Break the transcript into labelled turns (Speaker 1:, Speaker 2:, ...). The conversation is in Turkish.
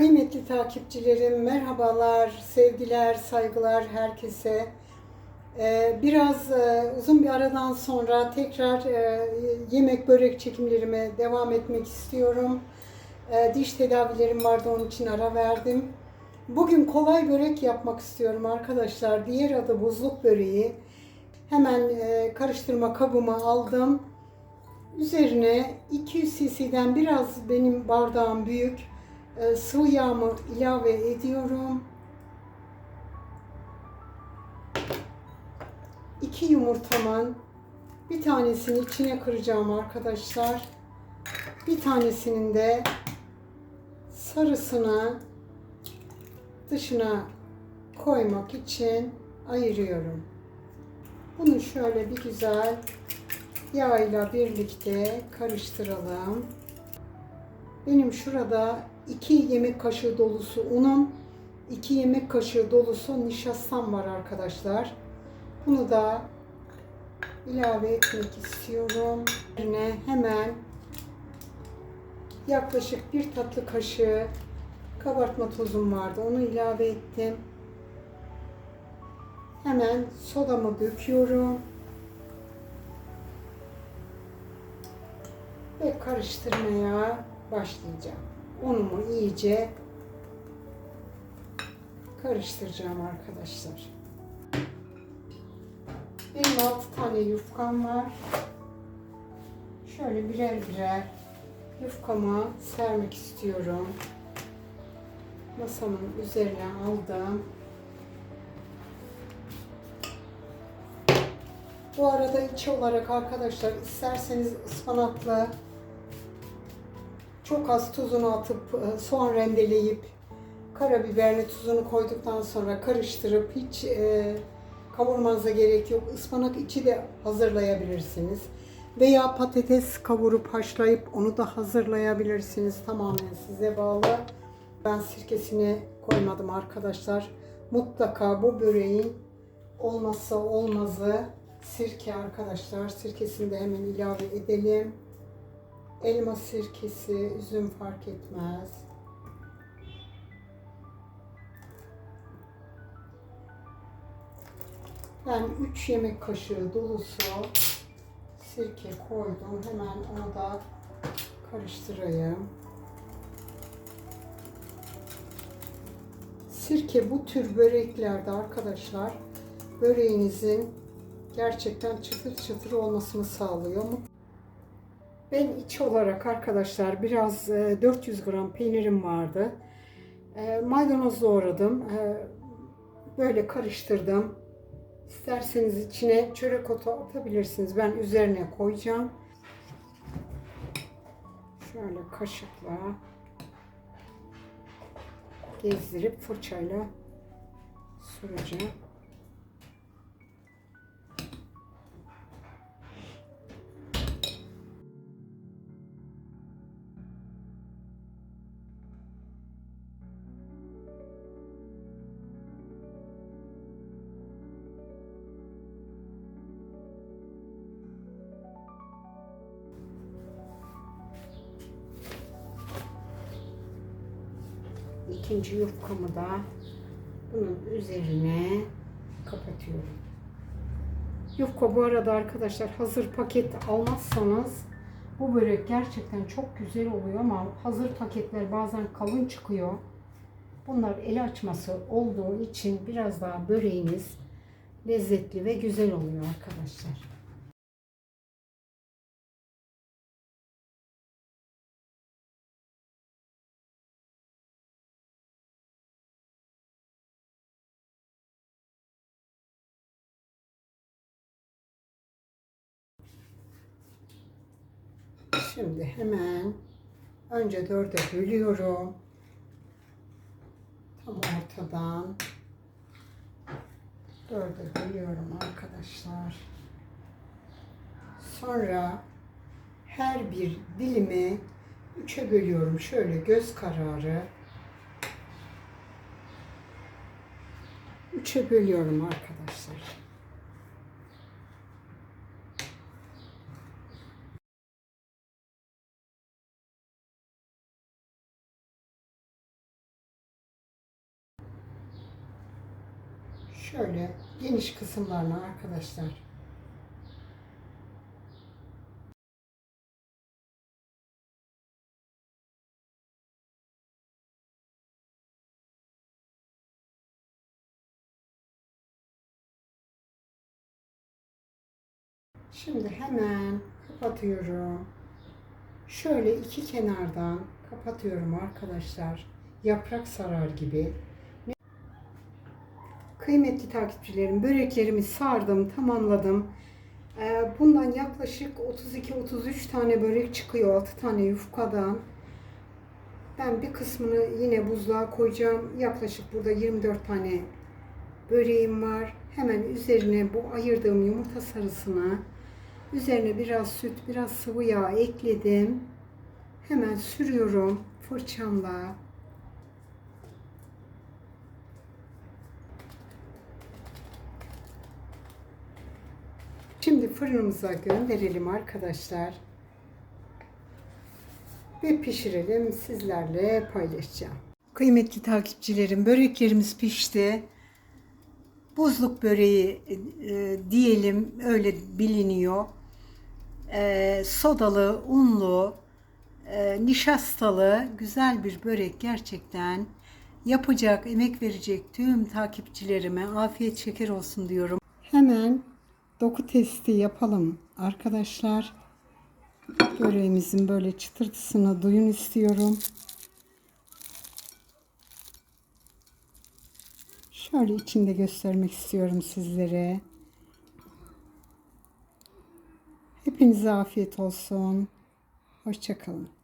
Speaker 1: Kıymetli takipçilerim, merhabalar, sevgiler, saygılar herkese. Ee, biraz e, uzun bir aradan sonra tekrar e, yemek börek çekimlerime devam etmek istiyorum. E, diş tedavilerim vardı onun için ara verdim. Bugün kolay börek yapmak istiyorum arkadaşlar. Diğer adı buzluk böreği. Hemen e, karıştırma kabıma aldım. Üzerine 200 cc'den biraz benim bardağım büyük sıvı yağımı ilave ediyorum. 2 yumurtamın bir tanesini içine kıracağım arkadaşlar. Bir tanesinin de sarısını dışına koymak için ayırıyorum. Bunu şöyle bir güzel yağ birlikte karıştıralım. Benim şurada 2 yemek kaşığı dolusu unum, 2 yemek kaşığı dolusu nişastam var arkadaşlar. Bunu da ilave etmek istiyorum. Üzerine hemen yaklaşık bir tatlı kaşığı kabartma tozum vardı. Onu ilave ettim. Hemen sodamı döküyorum. Ve karıştırmaya başlayacağım. Unumu iyice karıştıracağım arkadaşlar. Benim 6 tane yufkam var. Şöyle birer birer yufkamı sermek istiyorum. Masamın üzerine aldım. Bu arada içi olarak arkadaşlar isterseniz ıspanaklı çok az tuzunu atıp e, soğan rendeleyip karabiberini tuzunu koyduktan sonra karıştırıp hiç e, kavurmanıza gerek yok. Ispanak içi de hazırlayabilirsiniz. Veya patates kavurup haşlayıp onu da hazırlayabilirsiniz. Tamamen size bağlı. Ben sirkesini koymadım arkadaşlar. Mutlaka bu böreğin olmazsa olmazı sirke arkadaşlar. Sirkesini de hemen ilave edelim. Elma sirkesi, üzüm fark etmez. Ben 3 yemek kaşığı dolusu sirke koydum. Hemen onu da karıştırayım. Sirke bu tür böreklerde arkadaşlar böreğinizin gerçekten çıtır çıtır olmasını sağlıyor. Ben iç olarak arkadaşlar biraz e, 400 gram peynirim vardı. E, maydanoz doğradım. E, böyle karıştırdım. İsterseniz içine çörek otu atabilirsiniz. Ben üzerine koyacağım. Şöyle kaşıkla gezdirip fırçayla süreceğim. İkinci yufkamı da bunun üzerine kapatıyorum. Yufka bu arada arkadaşlar hazır paket almazsanız bu börek gerçekten çok güzel oluyor ama hazır paketler bazen kalın çıkıyor. Bunlar el açması olduğu için biraz daha böreğiniz lezzetli ve güzel oluyor arkadaşlar. Şimdi hemen önce dörde bölüyorum. Tam ortadan dörde bölüyorum arkadaşlar. Sonra her bir dilimi üçe bölüyorum. Şöyle göz kararı. Üçe bölüyorum arkadaşlar. Şöyle geniş kısımlarına arkadaşlar. Şimdi hemen kapatıyorum. Şöyle iki kenardan kapatıyorum arkadaşlar. Yaprak sarar gibi. Kıymetli takipçilerim, böreklerimi sardım, tamamladım. Ee, Bundan yaklaşık 32-33 tane börek çıkıyor, 6 tane yufkadan. Ben bir kısmını yine buzluğa koyacağım. Yaklaşık burada 24 tane böreğim var. Hemen üzerine bu ayırdığım yumurta sarısını, üzerine biraz süt, biraz sıvı yağ ekledim. Hemen sürüyorum fırçamla. Şimdi fırınımıza gönderelim arkadaşlar. Ve pişirelim sizlerle paylaşacağım. Kıymetli takipçilerim böreklerimiz pişti. Buzluk böreği e, diyelim öyle biliniyor. E, sodalı, unlu, e, nişastalı güzel bir börek gerçekten yapacak, emek verecek tüm takipçilerime afiyet şeker olsun diyorum. Hemen doku testi yapalım arkadaşlar. Böreğimizin böyle çıtırtısını duyun istiyorum. Şöyle içinde göstermek istiyorum sizlere. Hepinize afiyet olsun. Hoşçakalın.